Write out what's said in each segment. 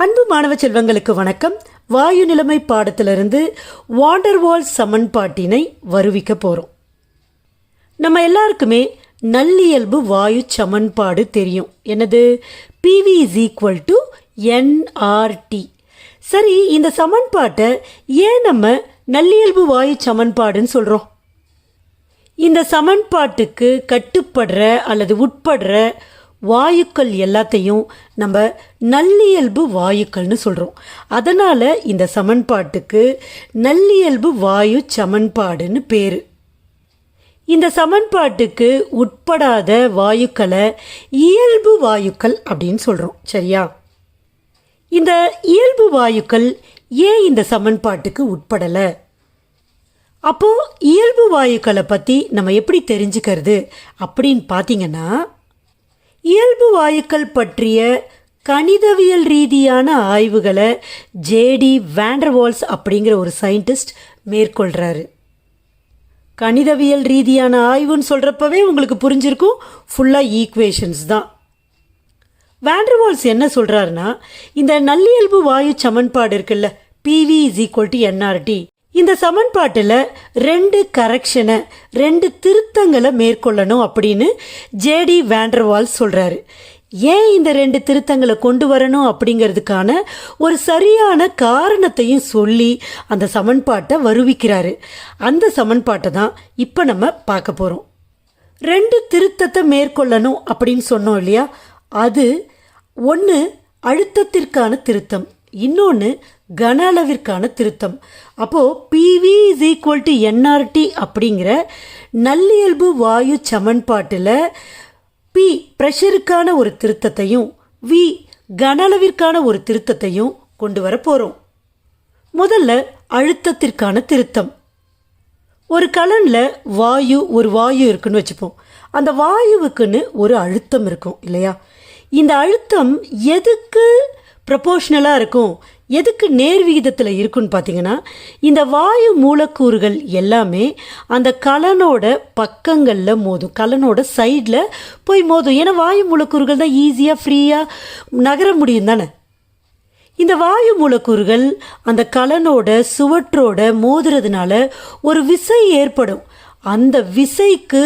அன்பு மாணவ செல்வங்களுக்கு வணக்கம். வாயு நிலைமை பாடத்திலிருந்து வாண்டர்வால் சமன்பாட்டினை வருவிக்க போகிறோம் நம்ம எல்லாருக்குமே நல்லியல்பு வாயு சமன்பாடு தெரியும். என்னது? PV is equal to NRT சரி இந்த சமன்பாட்டை ஏன் நம்ம நல்லியல்பு வாயு சமன்பாடுன்னு சொல்கிறோம் இந்த சமன்பாட்டுக்கு கட்டுப்படுற அல்லது உட்படுற வாயுக்கள் எல்லாத்தையும் நம்ம நல்லியல்பு வாயுக்கள்னு சொல்கிறோம் அதனால் இந்த சமன்பாட்டுக்கு நல்லியல்பு வாயு சமன்பாடுன்னு பேர். இந்த சமன்பாட்டுக்கு உட்படாத வாயுக்களை இயல்பு வாயுக்கள் அப்படின்னு சொல்கிறோம் சரியா? இந்த இயல்பு வாயுக்கள் ஏன் இந்த சமன்பாட்டுக்கு உட்படலை? அப்போது இயல்பு வாயுக்களை பற்றி நம்ம எப்படி தெரிஞ்சுக்கிறது அப்படின்னு பார்த்தீங்கன்னா வாயுக்கள் பற்றிய கணிதவியல் ரீதியான ஆய்வுகளை ஜேடி வேண்டர்வால்ஸ் அப்படிங்கிற ஒரு சயின்டிஸ்ட் மேற்கொள்கிறாரு கணிதவியல் ரீதியான ஆய்வுன்னு சொல்கிறப்பவே உங்களுக்கு புரிஞ்சிருக்கும். ஃபுல்லாக ஈக்குவேஷன்ஸ் தான். வேண்டர்வால்ஸ் என்ன சொல்கிறாருன்னா இந்த நல்லியல்பு வாயு சமன்பாடு இருக்குல்ல PV is equal to NRT இந்த சமன்பாட்டில் ரெண்டு கரெக்ஷனை ரெண்டு திருத்தங்களை மேற்கொள்ளணும் அப்படின்னு ஜேடி வேண்டர்வால் சொல்கிறாரு ஏன் இந்த ரெண்டு திருத்தங்களை கொண்டு வரணும் அப்படிங்கிறதுக்கான ஒரு சரியான காரணத்தையும் சொல்லி அந்த சமன்பாட்டை வருவிக்கிறாரு. அந்த சமன்பாட்டை தான் இப்போ நம்ம பார்க்க போகிறோம் ரெண்டு திருத்தத்தை மேற்கொள்ளணும் அப்படின்னு சொன்னோம் இல்லையா? அது ஒன்று அழுத்தத்திற்கான திருத்தம் இன்னொன்று கன அளவிற்கான திருத்தம். அப்போது PV is equal to NRT அப்படிங்கிற நல்லியல்பு வாயு சமன்பாட்டில் பி ப்ரெஷருக்கான ஒரு திருத்தத்தையும் வி கன அளவிற்கான ஒரு திருத்தத்தையும் கொண்டு வர போகிறோம் முதல்ல அழுத்தத்திற்கான திருத்தம். ஒரு கலனில் வாயு ஒரு வாயு இருக்குன்னு வச்சுப்போம். அந்த வாயுவுக்குன்னு ஒரு அழுத்தம் இருக்கும் இல்லையா? இந்த அழுத்தம் எதுக்கு ப்ரப்போர்ஷ்னலாக இருக்கும். எதுக்கு நேர் விகிதத்தில் இருக்குன்னு பார்த்தீங்கன்னா இந்த வாயு மூலக்கூறுகள் எல்லாமே அந்த கலனோட பக்கங்களில் மோதும். கலனோட சைடில் போய் மோதும். ஏன்னா வாயு மூலக்கூறுகள் தான் ஈஸியாக ஃப்ரீயாக நகர முடியும் தானே? இந்த வாயு மூலக்கூறுகள் அந்த கலனோட சுவற்றோட மோதுறதுனால ஒரு விசை ஏற்படும். அந்த விசைக்கு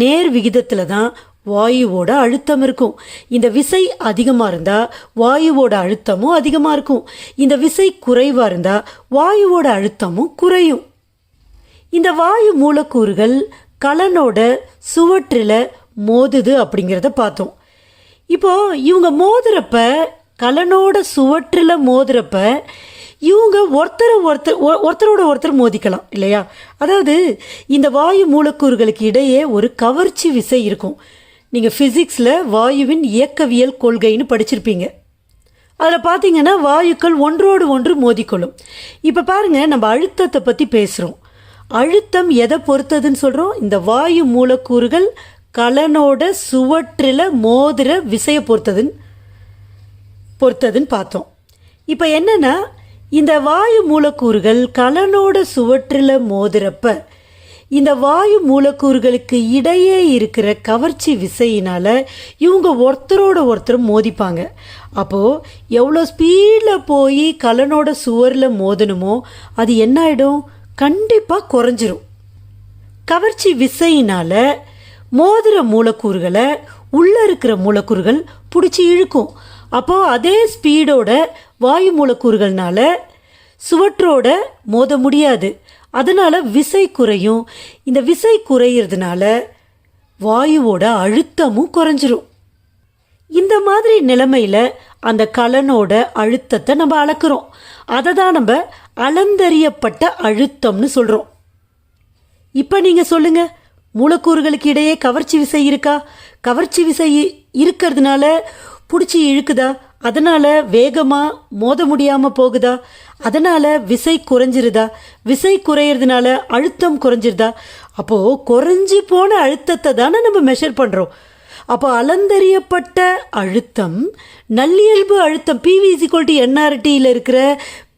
நேர் விகிதத்தில் தான் வாயுவோட அழுத்தம் இருக்கும். இந்த விசை அதிகமாக இருந்தால் வாயுவோட அழுத்தமும் அதிகமாக இருக்கும். இந்த விசை குறைவாக இருந்தால் வாயுவோட அழுத்தமும் குறையும். இந்த வாயு மூலக்கூறுகள் கலனோட சுவற்றில் மோதுது அப்படிங்கிறத பார்த்தோம். இப்போது இவங்க மோதுறப்ப கலனோட சுவற்றில் மோதுறப்ப இவங்க ஒருத்தரை ஒருத்தர் ஒ- ஒருத்தரோட ஒருத்தர் மோதிக்கலாம் இல்லையா? அதாவது இந்த வாயு மூலக்கூறுகளுக்கு இடையே ஒரு கவர்ச்சி விசை இருக்கும். நீங்கள் ஃபிசிக்ஸில் வாயுவின் இயக்கவியல் கொள்கைன்னு படிச்சிருப்பீங்க. அதில் பார்த்தீங்கன்னா வாயுக்கள் ஒன்றோடு ஒன்று மோதிக்கொள்ளும். இப்போ பாருங்கள் நம்ம அழுத்தத்தை பற்றி பேசுகிறோம் அழுத்தம் எதை பொறுத்ததுன்னு சொல்கிறோம் இந்த வாயு மூலக்கூறுகள் கலனோட சுவற்றில் மோதிர விசையை பொறுத்ததுன்னு பொறுத்ததுன்னு பார்த்தோம். இப்போ என்னென்னா இந்த வாயு மூலக்கூறுகள் கலனோட சுவற்றில் மோதுறப்ப இந்த வாயு மூலக்கூறுகளுக்கு இடையே இருக்கிற கவர்ச்சி விசையினால் இவங்க ஒருத்தரோட ஒருத்தர் மோதிப்பாங்க. அப்போது எவ்வளோ ஸ்பீடில் போய் கலனோட சுவரில் மோதணுமோ அது என்ன ஆகிடும் கண்டிப்பாக குறைஞ்சிரும். கவர்ச்சி விசையினால் மோதுகிற மூலக்கூறுகளை உள்ளே இருக்கிற மூலக்கூறுகள் பிடிச்சி இழுக்கும். அப்போது அதே ஸ்பீடோட வாயு மூலக்கூறுகள்னால சுவற்றோட மோத முடியாது. அதனால் விசை குறையும். இந்த விசை குறையிறதுனால வாயுவோட அழுத்தமும் குறைஞ்சிரும். இந்த மாதிரி நிலைமையில் அந்த கலனோட அழுத்தத்தை நம்ம அளக்குறோம். அதை தான் நம்ம அளந்தறியப்பட்ட அழுத்தம்னு சொல்கிறோம் இப்போ நீங்கள் சொல்லுங்கள் மூலக்கூறுகளுக்கு இடையே கவர்ச்சி விசை இருக்கா? கவர்ச்சி விசை இருக்கிறதுனால பிடிச்சி இழுக்குதா? அதனால் வேகமாக மோத முடியாமல் போகுதா? அதனால விசை குறைஞ்சிருதா? விசை குறையிறதுனால அழுத்தம் குறைஞ்சிருதா? அப்போது குறைஞ்சி போன அழுத்தத்தை தானே நம்ம மெஷர் பண்ணுறோம் அப்போ அலந்தறியப்பட்ட அழுத்தம் நல்லியல்பு அழுத்தம் பிவிசி இசிக்வல் என்ஆர்டியில் இருக்கிற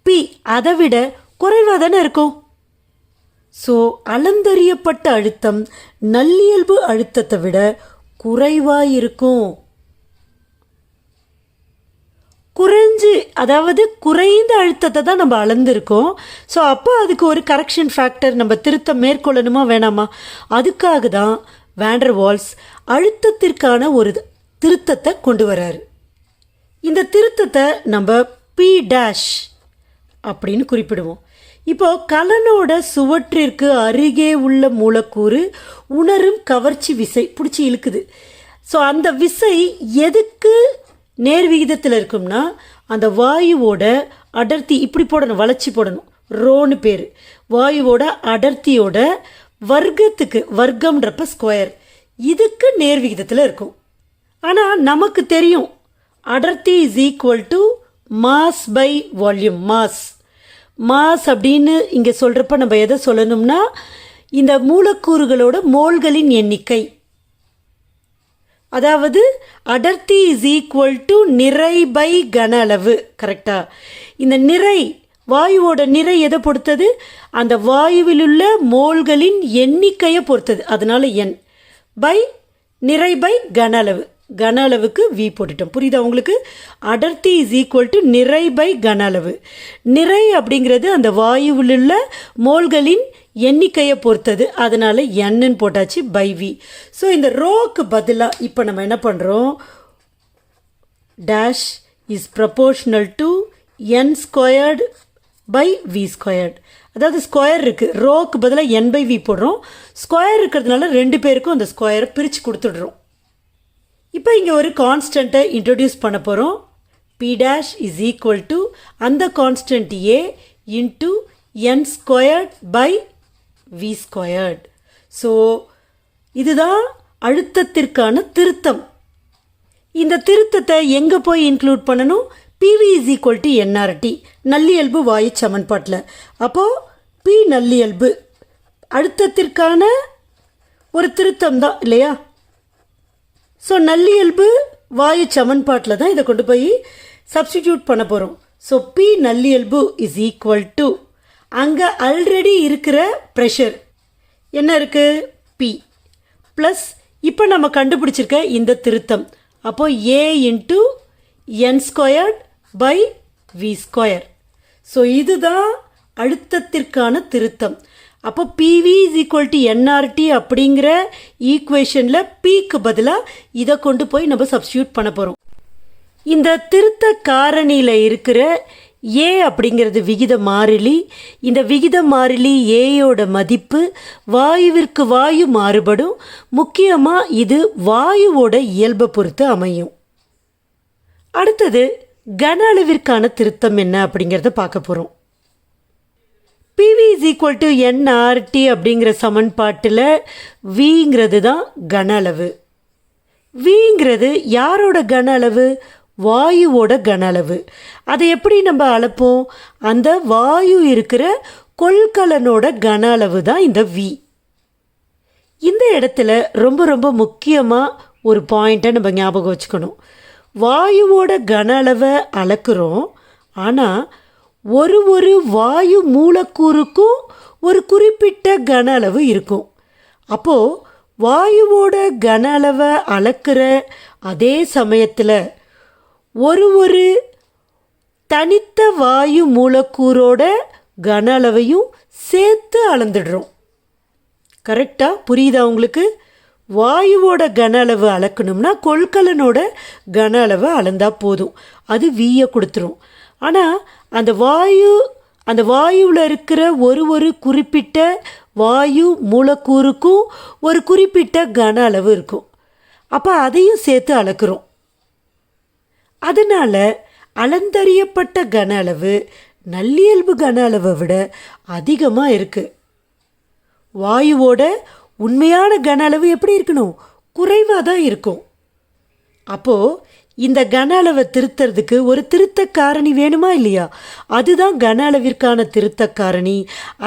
பி அதை விட குறைவாக தானே இருக்கும். ஸோ அளந்தறியப்பட்ட அழுத்தம் நல்லியல்பு அழுத்தத்தை விட குறைவாக இருக்கும். குறைஞ்சு அதாவது குறைந்த அழுத்தத்தை தான் நம்ம அளந்திருக்கோம். ஸோ அப்போ அதுக்கு ஒரு கரெக்ஷன் ஃபேக்டர் நம்ம திருத்தம் மேற்கொள்ளணுமா வேணாமா? அதுக்காக தான் வேண்டர் வால்ஸ் அழுத்தத்திற்கான ஒரு திருத்தத்தை கொண்டு வராரு. இந்த திருத்தத்தை நம்ம பி டேஷ் அப்படின்னு குறிப்பிடுவோம். இப்போ கலனோட சுவற்றிற்கு அருகே உள்ள மூலக்கூறு உணரும் கவர்ச்சி விசை பிடிச்சி இழுக்குது. ஸோ அந்த விசை எதுக்கு நேர் விகிதத்தில் இருக்கும்னா அந்த வாயுவோட அடர்த்தி இப்படி போடணும் வளர்ச்சி போடணும். ரோன்னு பேர். வாயுவோட அடர்த்தியோட வர்க்கத்துக்கு வர்க்கம்ன்றப்ப ஸ்கொயர் இதுக்கு நேர் விகிதத்தில் இருக்கும். ஆனால் நமக்கு தெரியும். அடர்த்தி is equal to mass by volume mass mass அப்படின்னு இங்கே சொல்கிறப்ப நம்ம எதை சொல்லணும்னா இந்த மூலக்கூறுகளோட மோல்களின் எண்ணிக்கை. அதாவது அடர்த்தி இஸ் ஈக்குவல் டு நிறை பை கன அளவு. கரெக்டாக இந்த நிறை வாயுவோட நிறை எதை பொறுத்தது? அந்த வாயுவில் உள்ள மோல்களின் எண்ணிக்கையை பொறுத்தது. அதனால என் பை நிறை பை கன அளவு. கன அளவுக்கு வி போட்டுட்டோம். புரியுதா உங்களுக்கு? அடர்த்தி இஸ் ஈக்குவல் டு நிறை பை கன அளவு. நிறை அப்படிங்கிறது அந்த வாயுவில் உள்ள மோல்களின் எண்ணிக்கையை பொறுத்தது. அதனால் என்னன்னு போட்டாச்சு பை வி ஸோ இந்த ரோக்கு பதிலாக இப்போ நம்ம என்ன பண்ணுறோம் dash is proportional to N squared by V squared அதாவது ஸ்கொயர் இருக்குது ரோக்கு பதிலாக என் பை வி போடுறோம். ஸ்கொயர் இருக்கிறதுனால ரெண்டு பேருக்கும் அந்த ஸ்கொயரை பிரித்து கொடுத்துடுறோம். இப்போ இங்கே ஒரு கான்ஸ்டண்ட்டை இன்ட்ரடியூஸ் பண்ண போகிறோம் P dash is equal to அந்த constant A into N squared by V squared so இதுதான் அழுத்தத்திற்கான திருத்தம். இந்த திருத்தத்தை எங்கே போய் இன்க்ளூட் பண்ணணும்? PV is equal to NRT நல்லியல்பு வாயு சமன்பாட்டில். அப்போது பி நல்லியல்பு. அழுத்தத்திற்கான ஒரு திருத்தம் தான் இல்லையா? ஸோ நல்லியல்பு வாயு சமன்பாட்டில் தான் இதை கொண்டு போய் சப்ஸ்டிடியூட் பண்ண போகிறோம் ஸோ பி நல்லியல்பு இஸ் ஈக்குவல் டு அங்கே ஆல்ரெடி இருக்கிற ப்ரெஷர் என்ன இருக்குது பி ப்ளஸ் இப்போ நம்ம கண்டுபிடிச்சிருக்க இந்த திருத்தம். அப்போது A into N squared by V square so இதுதான் அழுத்தத்திற்கான திருத்தம். அப்போ PV is equal to NRT அப்படிங்கிற ஈக்குவேஷனில் பிக்கு பதிலாக இதை கொண்டு போய் நம்ம சப்ஸ்டியூட் பண்ண போகிறோம் இந்த திருத்த காரணியில் இருக்கிற ஏ அப்படிங்கிறது விகித மாறிலி. இந்த விகித மாறிலி ஏயோட மதிப்பு வாயுவிற்கு வாயு மாறுபடும். முக்கியமாக இது வாயுவோட இயல்பை பொறுத்து அமையும். அடுத்தது கன அளவிற்கான திருத்தம் என்ன அப்படிங்கிறத பார்க்க போகிறோம் PV is equal to NRT அப்படிங்கிற சமன்பாட்டில் விங்கிறது தான் கன அளவு. விங்கிறது யாரோட கன அளவு? வாயுவோட கன அளவு அதை எப்படி நம்ம அளப்போம்? அந்த வாயு இருக்கிற கொள்கலனோட கன அளவு தான் இந்த வி இந்த இடத்துல ரொம்ப ரொம்ப முக்கியமாக ஒரு பாயிண்ட்டை நம்ம ஞாபகம் வச்சுக்கணும். வாயுவோட கன அளவை அளக்குறோம். ஆனால் ஒரு ஒரு வாயு மூலக்கூறுக்கும் ஒரு குறிப்பிட்ட கன அளவு இருக்கும். அப்போது வாயுவோட கன அளவை அளக்கிற அதே சமயத்தில் ஒரு ஒரு தனித்த வாயு மூலக்கூறோட கன அளவையும் சேர்த்து அளந்துடுறோம். கரெக்டாக புரியுதா உங்களுக்கு? வாயுவோட கன அளவு அளக்கணும்னா கொள்கலனோட கன அளவு அளந்தால் போதும். அது வீயை கொடுத்துரும். ஆனால் அந்த வாயு அந்த வாயுவில் இருக்கிற ஒரு ஒரு குறிப்பிட்ட வாயு மூலக்கூறுக்கும் ஒரு குறிப்பிட்ட கன அளவு இருக்கும். அப்போ அதையும் சேர்த்து அளக்குறோம். அதனால் அளந்தறியப்பட்ட கன அளவு நல்லியல்பு கன அளவை விட அதிகமாக இருக்குது வாயுவோட உண்மையான கன அளவு எப்படி இருக்கணும்? குறைவாக தான் இருக்கும். அப்போது இந்த கன அளவை திருத்துறதுக்கு ஒரு திருத்த காரணி வேணுமா இல்லையா? அதுதான் கன அளவிற்கான திருத்த காரணி.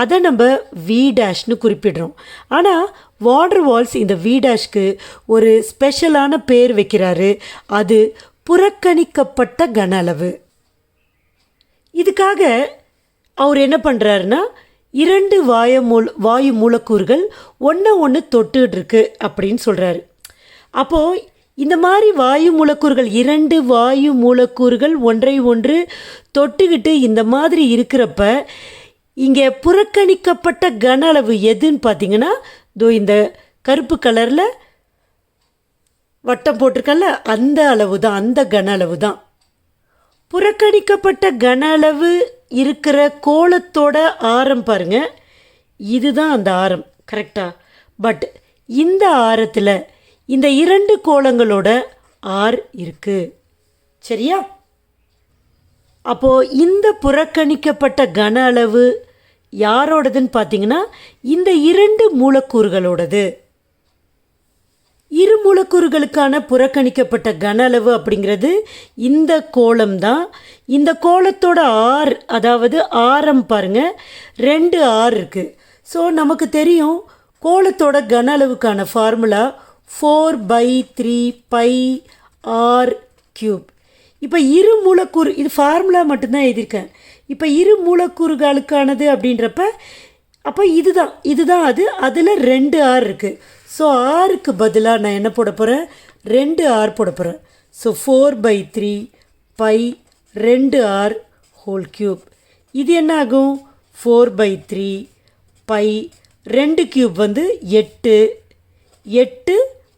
அதை நம்ம வி டேஷ்னு குறிப்பிடுறோம். ஆனால் வாட்டர் வால்ஸ் இந்த வி டேஷ்க்கு ஒரு ஸ்பெஷலான பேர் வைக்கிறாரு. அது புறக்கணிக்கப்பட்ட கன அளவு இதுக்காக அவர் என்ன பண்ணுறாருன்னா இரண்டு வாய மூல வாயு மூலக்கூறுகள் ஒன்று ஒன்று தொட்டுகிட்டு இருக்கு அப்படின்னு சொல்கிறாரு அப்போது இந்த மாதிரி வாயு மூலக்கூறுகள் இரண்டு வாயு மூலக்கூறுகள் ஒன்றை ஒன்று தொட்டுக்கிட்டு இந்த மாதிரி இருக்கிறப்ப இங்கே புறக்கணிக்கப்பட்ட கன அளவு எதுன்னு பார்த்தீங்கன்னா இதோ இந்த கருப்பு கலரில் வட்டம் போட்டிருக்கல அந்த அளவு தான் அந்த கன அளவு தான் புறக்கணிக்கப்பட்ட கன அளவு இருக்கிற கோலத்தோட ஆரம் பாருங்க. இதுதான் அந்த ஆரம் கரெக்டா பட் இந்த ஆரத்தில் இந்த இரண்டு கோலங்களோட ஆர் இருக்கு. சரியா? அப்போ இந்த புறக்கணிக்கப்பட்ட கன அளவு யாரோடதுன்னு பார்த்தீங்கன்னா இந்த இரண்டு மூலக்கூறுகளோடது. இரு மூலக்கூறுகளுக்கான புறக்கணிக்கப்பட்ட கன அளவு அப்படிங்கிறது இந்த கோலம் தான். இந்த கோலத்தோட ஆர் அதாவது ஆரம் பாருங்க ரெண்டு ஆர் இருக்குது ஸோ நமக்கு தெரியும் கோலத்தோட கன அளவுக்கான formula four by three pi R cube இப்போ இரு மூலக்கூறு இது ஃபார்முலா மட்டும்தான் எழுதியிருக்கேன். இப்போ இரு மூலக்கூறுகளுக்கானது அப்படின்றப்ப அப்போ இதுதான் இதுதான் அது அதில் ரெண்டு ஆர் இருக்குது ஸோ ஆருக்கு பதிலாக நான் என்ன போட போகிறேன் ரெண்டு ஆர் போட போகிறேன் so four by three pi ரெண்டு ஆர் ஹோல் க்யூப் இது என்ன ஆகும்? ஃபோர் பை த்ரீ பை ரெண்டு க்யூப் வந்து எட்டு. எட்டு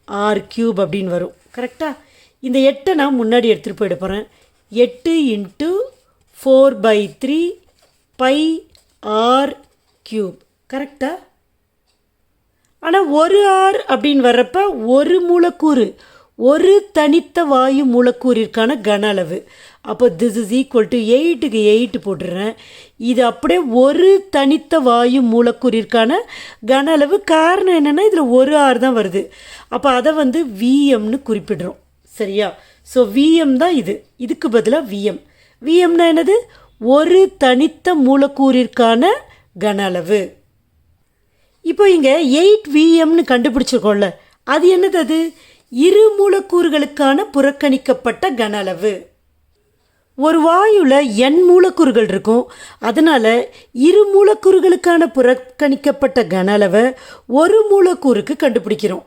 ஆர் க்யூப் அப்படின்னு வரும். கரெக்டாக இந்த எட்டை நான் முன்னாடி எடுத்துகிட்டு போயிட போகிறேன் எட்டு into four by three pi R cube கரெக்டாக ஆனால் ஒரு ஆர் அப்படின்னு வர்றப்ப ஒரு மூலக்கூறு ஒரு தனித்த வாயு மூலக்கூறிற்கான கன அளவு. அப்போ திஸ் இஸ் ஈக்குவல் டு எயிட்டுக்கு எயிட்டு போட்டுடுறேன் இது அப்படியே ஒரு தனித்த வாயு மூலக்கூறிற்கான கன அளவு. காரணம் என்னென்னா இதில் ஒரு ஆர் தான் வருது. அப்போ அதை வந்து விஎம்னு குறிப்பிடுறோம். சரியா? ஸோ விஎம் தான் இது. இதுக்கு பதிலாக விஎம் விஎம்னா என்னது? ஒரு தனித்த மூலக்கூறிற்கான கன அளவு. இப்போ இங்கே எயிட் விஎம்னு கண்டுபிடிச்சிருக்கோம்ல அது என்னது அது? இரு மூலக்கூறுகளுக்கான புறக்கணிக்கப்பட்ட கன அளவு. ஒரு வாயுவில் எண் மூலக்கூறுகள் இருக்கும். அதனால் இரு மூலக்கூறுகளுக்கான புறக்கணிக்கப்பட்ட கன அளவை ஒரு மூலக்கூறுக்கு கண்டுபிடிக்கிறோம்.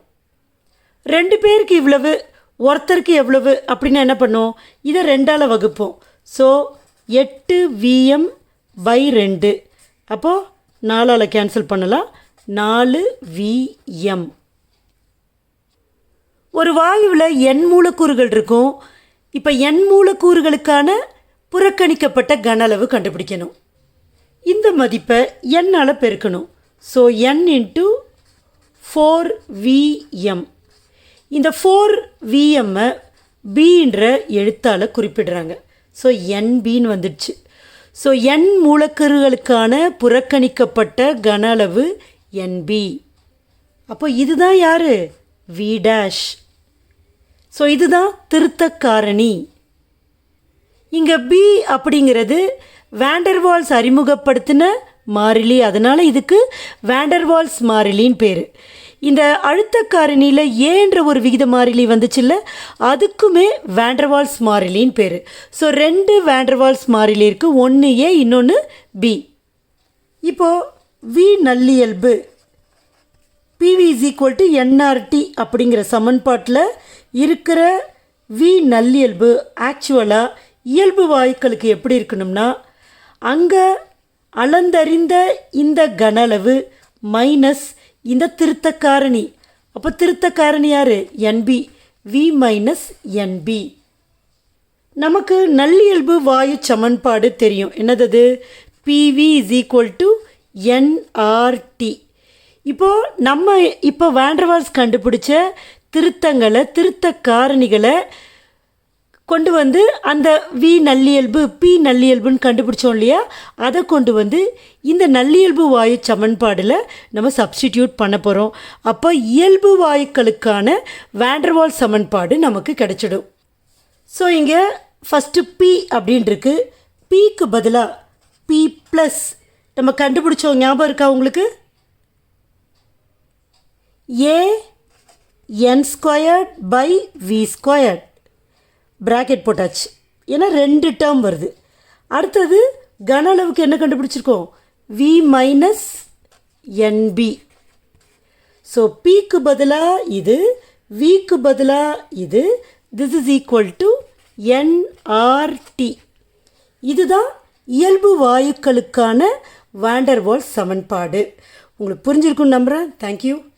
ரெண்டு பேருக்கு இவ்வளவு ஒருத்தருக்கு எவ்வளவு அப்படின்னா என்ன பண்ணோம்? இதை ரெண்டால் வகுப்போம். ஸோ எட்டு விஎம் பை ரெண்டு. அப்போது நாலால் கேன்சல் பண்ணலாம். நாலு விஎம் ஒரு வாயுவில் எண் மூலக்கூறுகள் இருக்கும். இப்போ எண் மூலக்கூறுகளுக்கான புறக்கணிக்கப்பட்ட கன அளவு கண்டுபிடிக்கணும். இந்த மதிப்பை என்னால் பெருக்கணும். So N into four VM இந்த ஃபோர் விஎம்மை பீன்ற எழுத்தால் குறிப்பிடுறாங்க. ஸோ என்பின்னு வந்துடுச்சு. ஸோ எண் மூலக்கூறுகளுக்கான புறக்கணிக்கப்பட்ட கன அளவு என்பி அப்போ இதுதான் யார்? வி டேஷ் ஸோ இதுதான் திருத்தக்காரணி. இங்கே பி அப்படிங்கிறது வேண்டர்வால்ஸ் அறிமுகப்படுத்தின மாறிலி. அதனால் இதுக்கு வேண்டர்வால்ஸ் மாறிலின்னு பேர். இந்த அழுத்தக்காரணியில் ஏன்ற ஒரு விகித மாறிலி வந்துச்சுல்ல அதுக்குமே வேண்டர்வால்ஸ் மாறிலின்னு பேர். ஸோ ரெண்டு வேண்டர்வால்ஸ் மாறிலி இருக்குது ஒன்று ஏ இன்னொன்று பி இப்போது V நல்லியல்பு. PV is equal to NRT அப்படிங்கிற சமன்பாட்டில் இருக்கிற வி நல்லியல்பு ஆக்சுவலாக இயல்பு வாயுக்களுக்கு எப்படி இருக்கணும்னா அங்கே அளந்தறிந்த இந்த கன அளவு மைனஸ் இந்த திருத்த காரணி அப்போ திருத்த காரணி யார் என்பி வி மைனஸ் என்பி நமக்கு நல்லியல்பு வாயு சமன்பாடு தெரியும். என்னது PV is equal to NRT இப்போது நம்ம இப்போ வேண்டர்வால்ஸ் கண்டுபிடிச்ச திருத்தங்களை திருத்த காரணிகளை கொண்டு வந்து அந்த வி நல்லியல்பு பி நல்லியல்புன்னு கண்டுபிடிச்சோம் இல்லையா? அதை கொண்டு வந்து இந்த நல்லியல்பு வாயு சமன்பாடில் நம்ம சப்ஸ்டிடியூட் பண்ண போகிறோம் அப்போ இயல்பு வாயுக்களுக்கான வேண்டர்வால் சமன்பாடு நமக்கு கிடைச்சிடும். ஸோ இங்கே ஃபஸ்ட்டு பி அப்படின்ட்டுருக்கு பிக்கு பதிலாக பி ப்ளஸ் நம்ம கண்டுபிடிச்சோம் ஞாபகம் இருக்கா உங்களுக்கு? A N squared by V squared bracket போட்டாச்சு. ஏன்னா ரெண்டு டேர்ம் வருது. அடுத்தது கன அளவுக்கு என்ன கண்டுபிடிச்சிருக்கோம்? வி மைனஸ் என்பி ஸோ பிக்கு பதிலாக இது விக்கு பதிலாக இது this is equal to NRT இதுதான் இயல்பு வாயுக்களுக்கான வாண்டர்வால் சமன்பாடு. உங்களுக்கு புரிஞ்சிருக்குன்னு நம்புகிறேன் தேங்க்யூ